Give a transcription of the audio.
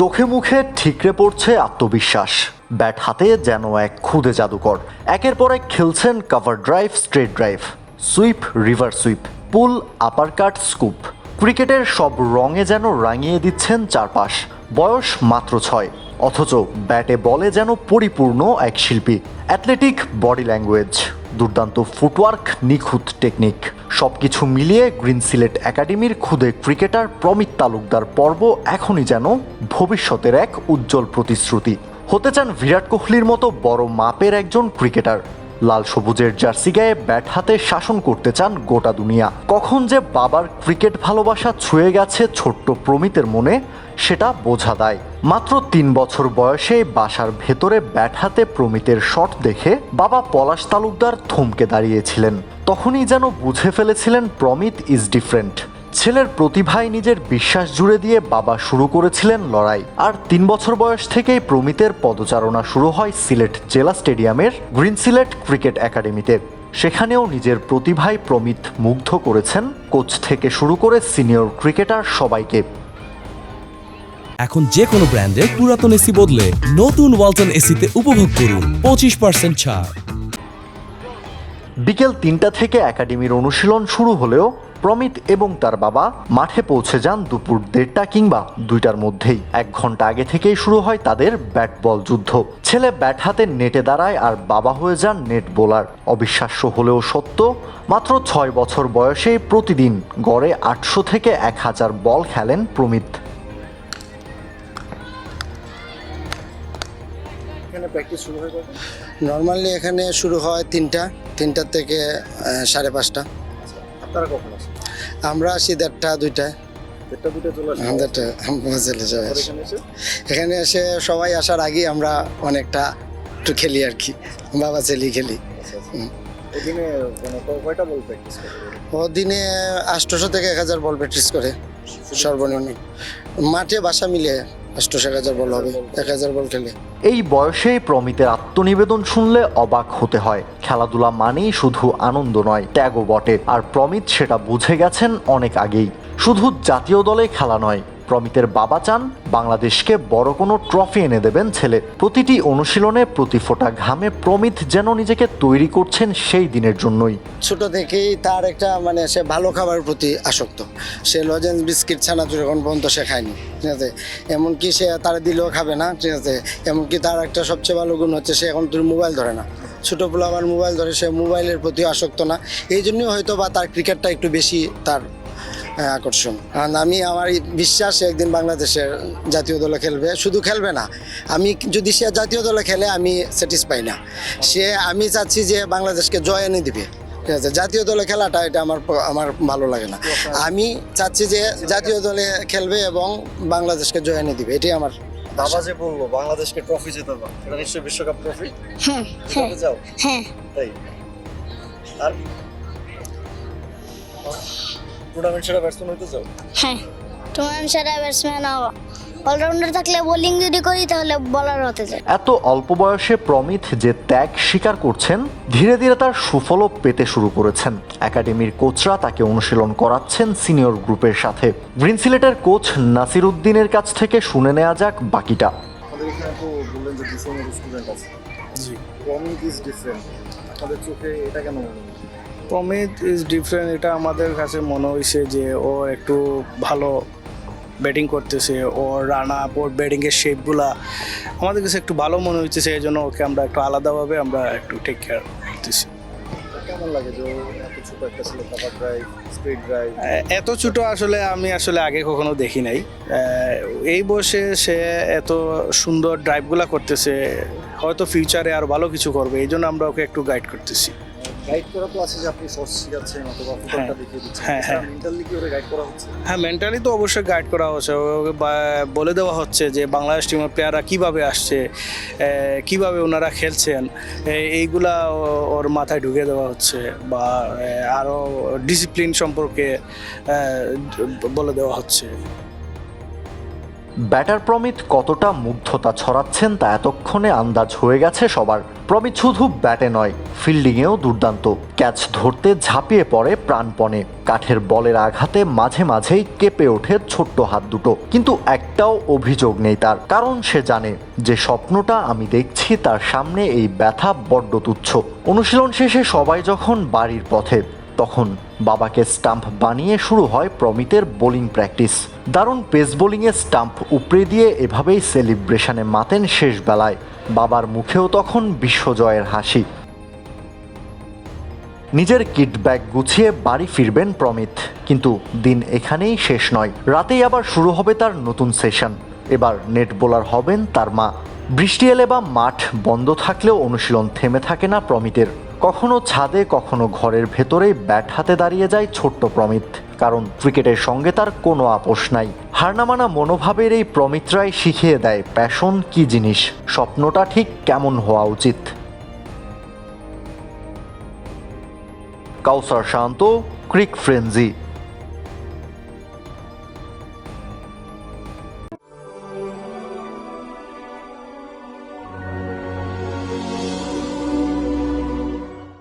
চোখে মুখে ঠিকরে পড়ছে আত্মবিশ্বাস। ব্যাট হাতে যেন এক খুদে জাদুকর। একের পর এক খেলছেন cover drive straight drive sweep reverse sweep pull upper cut scoop ক্রিকেটের সব রঙে যেন রাঙিয়ে দিচ্ছেন চারপাশ। বয়স মাত্র ছয়। অথচ ব্যাটে বলে যেন পরিপূর্ণ এক শিল্পী। অ্যাথলেটিক বডি ল্যাঙ্গুয়েজ দুর্দান্ত ফুটওয়ার্ক নিখুঁত টেকনিক সবকিছু মিলিয়ে গ্রিন সিলেট একাডেমির খুদে ক্রিকেটার প্রমিত তালুকদার পর্ব এখনই যেন ভবিষ্যতের এক উজ্জ্বল প্রতিশ্রুতি। হতে চান বিরাট কোহলির মতো বড় মাপের একজন ক্রিকেটার। লাল সবুজের জার্সি গায়ে ব্যাট হাতে শাসন করতে চান গোটা দুনিয়া। কখন যে বাবার ক্রিকেট ভালোবাসা ছুঁয়ে গেছে ছোট্ট প্রমিতের মনে, সেটা বোঝা দেয়। মাত্র তিন বছর বয়সে বাসার ভেতরে ব্যাট হাতে প্রমিতের শট দেখে বাবা পলাশ তালুকদার থমকে দাঁড়িয়েছিলেন। তখনই যেন বুঝে ফেলেছিলেন প্রমিত ইজ ডিফারেন্ট। ছেলের প্রতিভায় নিজের বিশ্বাস জুড়ে দিয়ে বাবা শুরু করেছিলেন লড়াই। আর তিন বছর বয়স থেকেই প্রমিতের পদচারণা শুরু হয় সিলেট জেলা স্টেডিয়ামের গ্রিন সিলেট ক্রিকেট একাডেমিতে। সেখানেও নিজের প্রতিভায় প্রমিত মুগ্ধ করেছেন কোচ থেকে শুরু করে সিনিয়র ক্রিকেটার সবাইকে। এখন যে কোনো ব্র্যান্ডের পুরাতন এসি বদলে নতুন ওয়ালটন এসিতে উপভোগ করুন পঁচিশ পার্সেন্ট ছাড়। বিকেল তিনটা থেকে একাডেমির অনুশীলন শুরু হলেও প্রমিত এবং তার বাবা মাঠে পৌঁছে যান দুপুর দেড়টা কিংবা দুইটার মধ্যেই। এক ঘণ্টা আগে থেকেই শুরু হয় তাদের ব্যাট বল যুদ্ধ। ছেলে ব্যাট হাতে নেটে দাঁড়ায় আর বাবা হয়ে যান নেট বোলার। অবিশ্বাস্য হলেও সত্য মাত্র ছয় বছর বয়সে প্রতিদিন গড়ে আটশো থেকে এক হাজার বল খেলেন প্রমিত। এখানে শুরু হয় নর্মালি এখানে শুরু হয় তিনটা। তিনটার থেকে সাড়ে পাঁচটা। আপনারা কখন আসেন? আমরা আসি দেড়টা দুইটা দেড়টা দুটো চলে আসেন? আমাদেরটা আমরা চলে যাই। আর এখানে এসে? সবাই আসার আগে আমরা অনেকটা একটু খেলি আর কি। বাবা ছেলি খেলি। আচ্ছা আচ্ছা। দিনে আষ্টশো থেকে এক হাজার বল প্র্যাকটিস করে। সর্বনিম্ন। মাঠে বাসা মিলে এক হাজার বল হবে, এক হাজার বল খেলে। এই বয়সেই প্রমিতের আত্মনিবেদন শুনলে অবাক হতে হয়। খেলাধুলা মানেই শুধু আনন্দ নয়, ত্যাগও বটে। আর প্রমিত সেটা বুঝে গেছেন অনেক আগেই। শুধু জাতীয় দলে খেলা নয় প্রমিতের বাবা চান, বাংলাদেশকে বড় কোনো ট্রফি এনে দেবেন ছেলে। প্রতিটি অনুশীলনে প্রতি ফোঁটা ঘামে প্রমিত যেন নিজেকে তৈরি করছেন সেই দিনের জন্যই। ছোট থেকেই তার একটা মানে সে ভালো খাবার প্রতি আসক্ত। সে লজেন্স বিস্কিট ছানাচুর এখন পর্যন্ত সে খায়নি, ঠিক আছে? এমনকি সে তার দিলেও খাবে না, ঠিক আছে? এমনকি তার একটা সবচেয়ে ভালো গুণ হচ্ছে সে এখন তোর মোবাইল ধরে না। ছোটো পোলা আবার মোবাইল ধরে, সে মোবাইলের প্রতি আসক্ত না। এই জন্যই হয়তো বা তার ক্রিকেটটা একটু বেশি তার আকর্ষণ। কারণ আমি আমার এই বিশ্বাস একদিন বাংলাদেশের জাতীয় দলে খেলবে শুধু খেলবে না আমি যদি সে জাতীয় দলে খেলে আমি স্যাটিসফাই না। সে আমি চাচ্ছি যে বাংলাদেশকে জয় এনে দিবে। ঠিক আছে জাতীয় দলে খেলাটা এটা আমার আমার ভালো লাগে না। আমি চাচ্ছি যে জাতীয় দলে খেলবে এবং বাংলাদেশকে জয় এনে দিবে এটাই আমার বাবা যে বলল বাংলাদেশকে ট্রফি জেতাবা এটা নিশ্চয়ই বিশ্বকাপ ট্রফি হ্যাঁ হ্যাঁ হ্যাঁ। তাই? আর? টুর্নামেন্ট সেরা ব্যাটসম্যান হইতে চাও? হ্যাঁ টুর্নামেন্ট সেরা ব্যাটসম্যান অলরাউন্ডার থাকলে বোলিং যদি করি তাহলে বলার হতে চাই। এত অল্প বয়সে প্রমিত যে ত্যাগ স্বীকার করছেন ধীরে ধীরে তার সুফলও পেতে শুরু করেছেন। একাডেমির কোচরা তাকে অনুশীলন করাচ্ছেন সিনিয়র গ্রুপের সাথে। গ্রিন সিলেটের কোচ নাসির উদ্দিনের কাছ থেকে শুনে নেওয়া যাক বাকিটা। আমাদের এখানে তো বললেন যে স্টুডেন্ট আছে। জি। প্রমিত ইজ ডিফারেন্ট আপনাদের চোখে এটা কেন মনে? প্রমিত ইজ ডিফারেন্ট এটা আমাদের কাছে মনে হয়েছে যে ও একটু ভালো ব্যাটিং করতেছে ওর রান আপ ওর ব্যাটিংয়ের শেপগুলা আমাদের কাছে একটু ভালো মনে হচ্ছে সেই জন্য ওকে আমরা একটু আলাদাভাবে আমরা একটু টেক কেয়ার করতেছি। এত ছোট আসলে আমি আসলে আগে কখনো দেখি নাই। এই বয়সে সে এত সুন্দর ড্রাইভগুলা করতেছে হয়তো ফিউচারে আর ভালো কিছু করবে এই জন্য আমরা ওকে একটু গাইড করতেছি। গাইড করা তো আছে যে আপনি শর্ট শিখাচ্ছেন অথবা ফুটবলটা দেখিয়ে দিচ্ছেন। হ্যাঁ, হ্যাঁ। মেন্টালি কি ওরে গাইড করা হচ্ছে। হ্যাঁ মেন্টালি তো অবশ্যই গাইড করা হচ্ছে। ওকে বলে দেওয়া হচ্ছে যে বাংলাদেশ টিমের প্লেয়াররা কীভাবে আসছে কীভাবে ওনারা খেলছেন এইগুলা ওর মাথায় ঢুকে দেওয়া হচ্ছে বা আরও ডিসিপ্লিন সম্পর্কে বলে দেওয়া হচ্ছে। ব্যাটার প্রমিত কতটা মুগ্ধতা ছড়াচ্ছেন তা এতক্ষণে আন্দাজ হয়ে গেছে সবার। প্রমিত শুধু ব্যাটে নয়, ফিল্ডিংয়েও দুর্দান্ত। ক্যাচ ধরতে ঝাঁপিয়ে পড়ে প্রাণপণে। কাঠের বলের আঘাতে মাঝে মাঝেই কেঁপে ওঠে ছোট্ট হাত দুটো। কিন্তু একটাও অভিযোগ নেই তার। কারণ সে জানে, যে স্বপ্নটা আমি দেখছি তার সামনে এই ব্যথা বড্ড তুচ্ছ। অনুশীলন শেষে সবাই যখন বাড়ির পথে তখন বাবাকে স্টাম্প বানিয়ে শুরু হয় প্রমিতের বোলিং প্র্যাকটিস। দারুণ পেস বোলিংয়ে স্টাম্প উপড়ে দিয়ে এভাবেই সেলিব্রেশনে মাতেন শেষ বেলায়। বাবার মুখেও তখন বিশ্বজয়ের হাসি। নিজের কিট ব্যাগ গুছিয়ে বাড়ি ফিরবেন প্রমিত, কিন্তু দিন এখানেই শেষ নয়। রাতেই আবার শুরু হবে তার নতুন সেশন। এবার নেট বোলার হবেন তার মা। বৃষ্টি এলে বা মাঠ বন্ধ থাকলেও অনুশীলন থেমে থাকে না প্রমিতের। কখনো ছাদে, কখনো ঘরের ভেতরেই ব্যাট হাতে দাঁড়িয়ে যায় ছোট্ট প্রমিত। কারণ ক্রিকেটের সঙ্গে তার কোনো আপোষ নাই। হারনামানা মনোভাবের এই প্রমিতরাই শিখিয়ে দেয় প্যাশন কি জিনিস। স্বপ্নটা ঠিক কেমন হওয়া উচিত। কাউসার শান্ত, ক্রিক ফ্রেঞ্জি